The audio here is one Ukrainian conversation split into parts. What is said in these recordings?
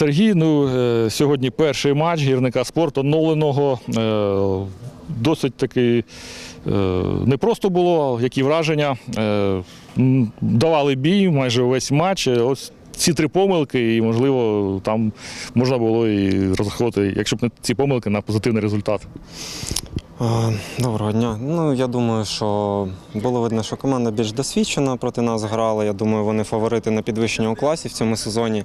Сергій, ну е, сьогодні перший матч гірника спорту оновленого. Е, Досить таки е, непросто було, які враження. Давали бій майже увесь матч. Ось ці три помилки, і, можливо, там можна було і розраховувати, якщо б не ці помилки, на позитивний результат. А, Доброго дня. Ну я думаю, що було видно, що команда більш досвідчена проти нас грала. Я думаю, вони фаворити на підвищення у класі в цьому сезоні.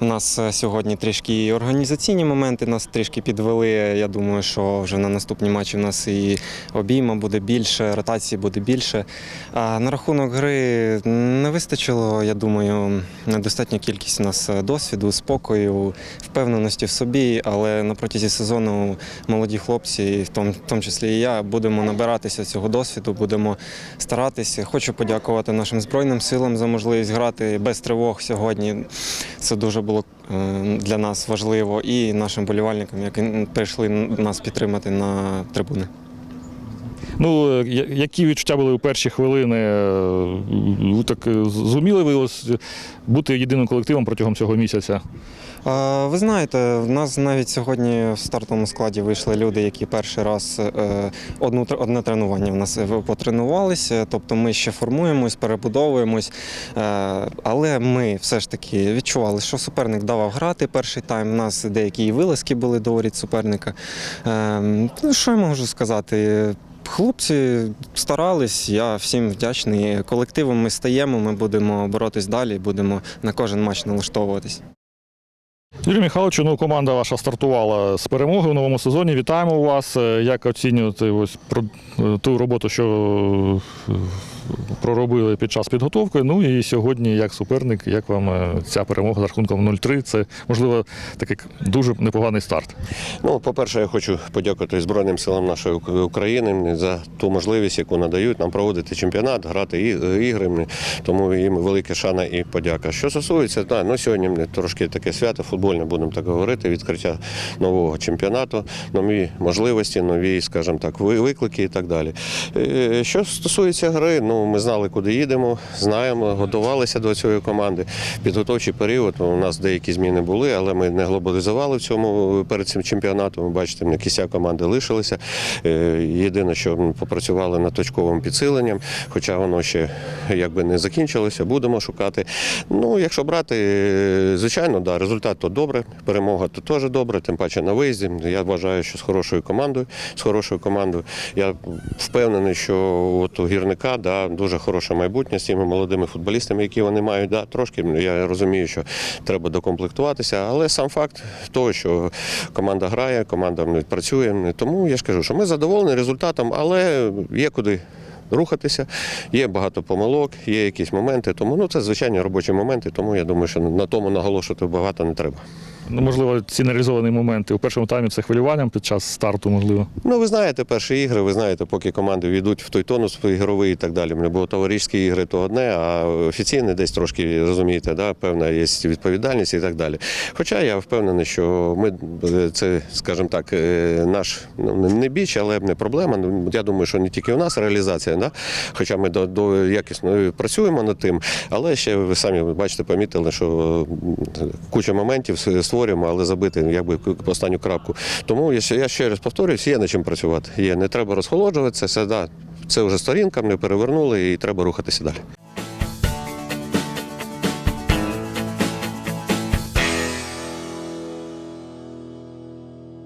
У нас е, сьогодні трішки і організаційні моменти нас трішки підвели. Я думаю, що вже на наступні матчі в нас і обійма буде більше, ротації буде більше. А на рахунок гри не вистачило, я думаю, недостатня кількість у нас е, досвіду, спокою, впевненості в собі, але на протязі сезону молоді хлопці, в тому, тому числі і я, будемо набиратися цього досвіду, будемо старатися. Хочу подякувати нашим збройним силам за можливість грати без тривог сьогодні. Це дуже було е, для нас важливо, і нашим болівальникам, які прийшли нас підтримати на трибуни. Ну, е, які відчуття були у перші хвилини? Е, так е, зуміли ви бути єдиним колективом протягом цього місяця? Ви знаєте, в нас навіть сьогодні в стартовому складі вийшли люди, які перший раз одну одне тренування в нас потренувалися. Тобто ми ще формуємось, перебудовуємось. Але ми все ж таки відчували, що суперник давав грати перший тайм. У нас деякі і вилазки були до воріт суперника. Е, Ну, що я можу сказати? Хлопці старались, я всім вдячний. Колективом ми стаємо, ми будемо боротись далі, будемо на кожен матч налаштовуватись. Юрій Михайлович, ну команда ваша стартувала з перемоги у новому сезоні. Вітаємо вас. Е, Як оцінювати ось е, ту роботу, що е, проробили під час підготовки? Ну і сьогодні, як суперник, як вам е, ця перемога з рахунком 0-3? Це можливо такий дуже непоганий старт. Ну, по-перше, я хочу подякувати Збройним силам нашої України за ту можливість, яку надають нам проводити чемпіонат, грати ігри. Тому їм велика шана і подяка. Що стосується, да, ну сьогодні трошки таке свято, футбольне, будемо так говорити, відкриття нового чемпіонату, нові можливості, нові, скажімо так, виклики і так далі. Е, Що стосується гри, ну ми знали, куди їдемо, знаємо, готувалися до цієї команди. Підготовчий період у нас деякі зміни були, але ми не глобалізували в цьому перед цим чемпіонатом. Ви бачите, кися команди лишилися. Е, Єдине, що ми попрацювали над точковим підсиленням, хоча воно ще якби не закінчилося, будемо шукати. Ну, якщо брати, е, звичайно, да, результат то добре, перемога то теж добре, тим паче на виїзді. Я вважаю, що з хорошою командою, з хорошою командою. Я впевнений, що от у гірника да, дуже хороше майбутнє з тими молодими футболістами, які вони мають. Да, трошки я розумію, що треба докомплектуватися, але сам факт того, що команда грає, команда ну, працює. Тому я ж кажу, що ми задоволені результатом, але є куди. Рухатися, є багато помилок, є якісь моменти, тому ну це звичайні робочі моменти, тому я думаю, що на тому наголошувати багато не треба. Ну, можливо, ці нереалізовані моменти у першому таймі це хвилюванням під час старту, можливо. Ну, ви знаєте, перші ігри, ви знаєте, поки команди війдуть в той тонус ігровий і так далі. Було товариські ігри, то одне, а офіційне десь трошки розумієте, да, певна є відповідальність і так далі. Хоча я впевнений, що ми е, це, скажімо так, е, наш ну, не біч, але не проблема. Ну, Я думаю, що не тільки у нас реалізація, да? хоча ми до, до якісно працюємо над тим, але ще ви самі бачите, помітили, що куча моментів створюємо, але забити якби останню крапку. Тому я ще, раз повторююсь, є над чим працювати. Є, не треба розхолоджуватися, да, це вже сторінка, ми перевернули і треба рухатися далі.